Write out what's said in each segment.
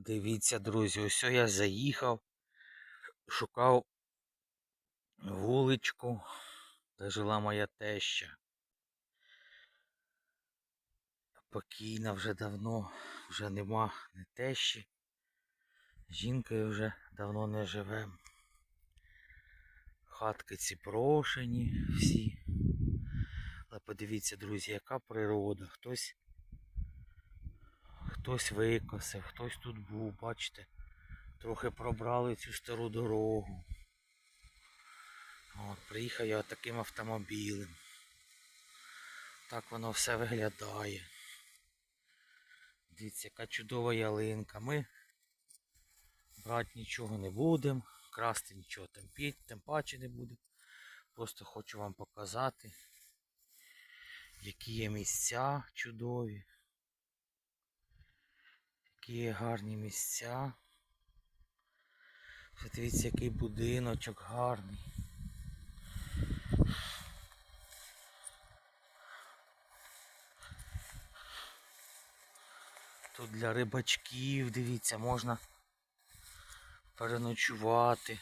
Дивіться, друзі, ось я заїхав, шукав вуличку, де жила моя теща. Покійна вже давно, вже нема не тещі. Жінкою вже давно не живем. Хатки ці прошені всі. Але подивіться, друзі, яка природа. Хтось Хтось викосив, хтось тут був, бачите, трохи пробрали цю стару дорогу. От, приїхав я таким автомобілем. Так воно все виглядає. Дивіться, яка чудова ялинка. Ми брати нічого не будемо, красти нічого тим, пі- тим паче не будемо. Просто хочу вам показати, які є місця чудові. Які гарні місця. Подивіться, який будиночок гарний. Тут для рибачків, дивіться, можна переночувати.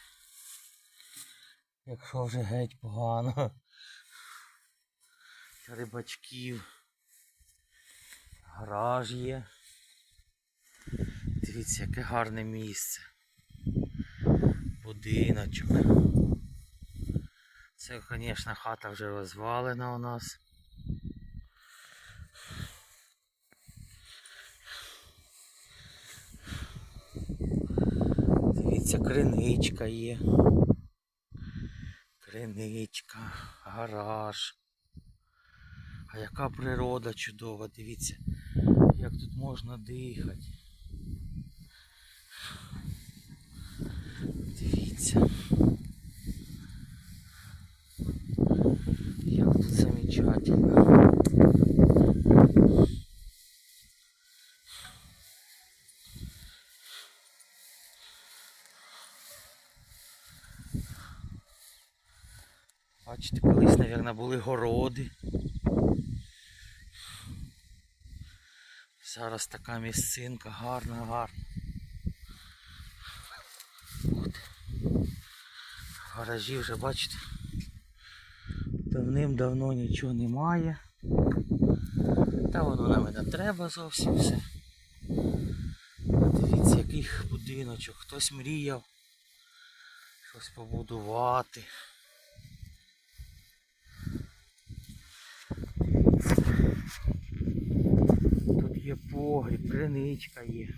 Якщо вже геть погано. Для рибачків. Гараж є. Дивіться, яке гарне місце. Будиночок. Це, звісно, хата вже розвалена у нас. Дивіться, криничка є. Криничка, гараж. А яка природа чудова, дивіться, як тут можна дихати. Дивіться. Як тут замечательно. Бачите, колись, мабуть, були городи. Зараз така місцинка гарна, гарна. От. Гаражі вже бачите. Давним-давно нічого немає. Та воно нам не треба зовсім все. Дивіться, який будиночок. Хтось мріяв щось побудувати. Тут є погріб, криничка є.